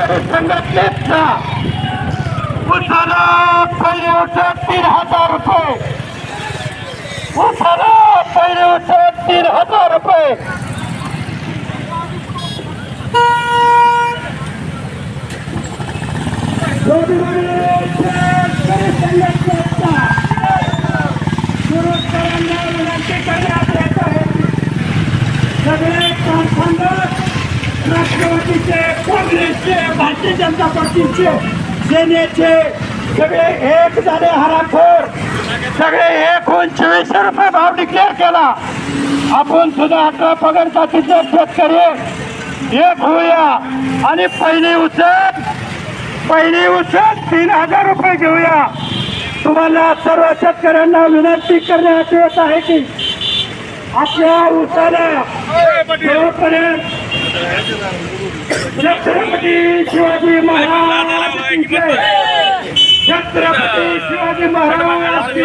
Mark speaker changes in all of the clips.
Speaker 1: शेतकरी संघटनेचा उसाला पहिले उठत तीन हजार रुपये उसाला पहिले उठत तीन हजार रुपये शेतकरी संघटनेचा विरोधकांना विनंती करण्यात येत आहे सगळे कारखानदार राष्ट्रवादीचे काँग्रेसचे भारतीय जनता पार्टीचे सेनेचे सगळे एक झाले हराखोर. सगळे एक होऊन चोवीसशे रुपये भाव डिक्लेअर केला. आपण सुद्धा अठरा पगार जातीचे शेतकरी एक होऊया. आणि पहिली उचल पहिली उचल तीन हजार रुपये घेऊया. तुम्हाला सर्व शेतकऱ्यांना विनंती करण्यात येत आहे की आपल्या उसाला जोपर्यंत छत्रपती शिवाजी महाराज. छत्रपती शिवाजी महाराज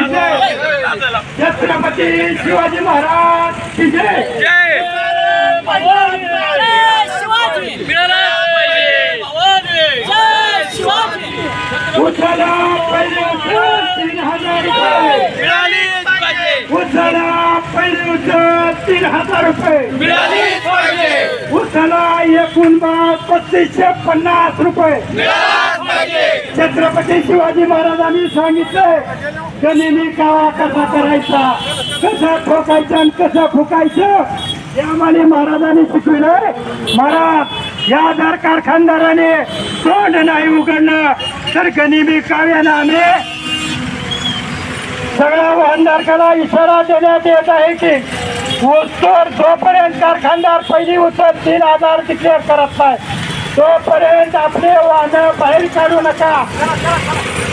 Speaker 1: छत्रपती शिवाजी महाराज उसाला पहिले उचल तीन हजार रुपये. उसाला पहिले उचल तीन हजार रुपये. उसाला एकूण पस्तीसशे पन्नास रुपये. छत्रपती शिवाजी महाराजांनी सांगितलंय गनिमी कावा कसा करायचा कसा ठोकायचा आणि कसं फुकायचं हे आम्हाला महाराजांनी शिकविलंय. महाराज या जर कारखानदाराने तोंड नाही उघडलं तर गनिमी काव्यानं आम्ही सगळ्या वाहनधारकाला इशारा देण्यात येत आहे की उत्तर जोपर्यंत कारखानदार पहिली उत्तर तीन हजार डिक्लेअर करत नाही तोपर्यंत आपले वाहनं बाहेर काढू नका.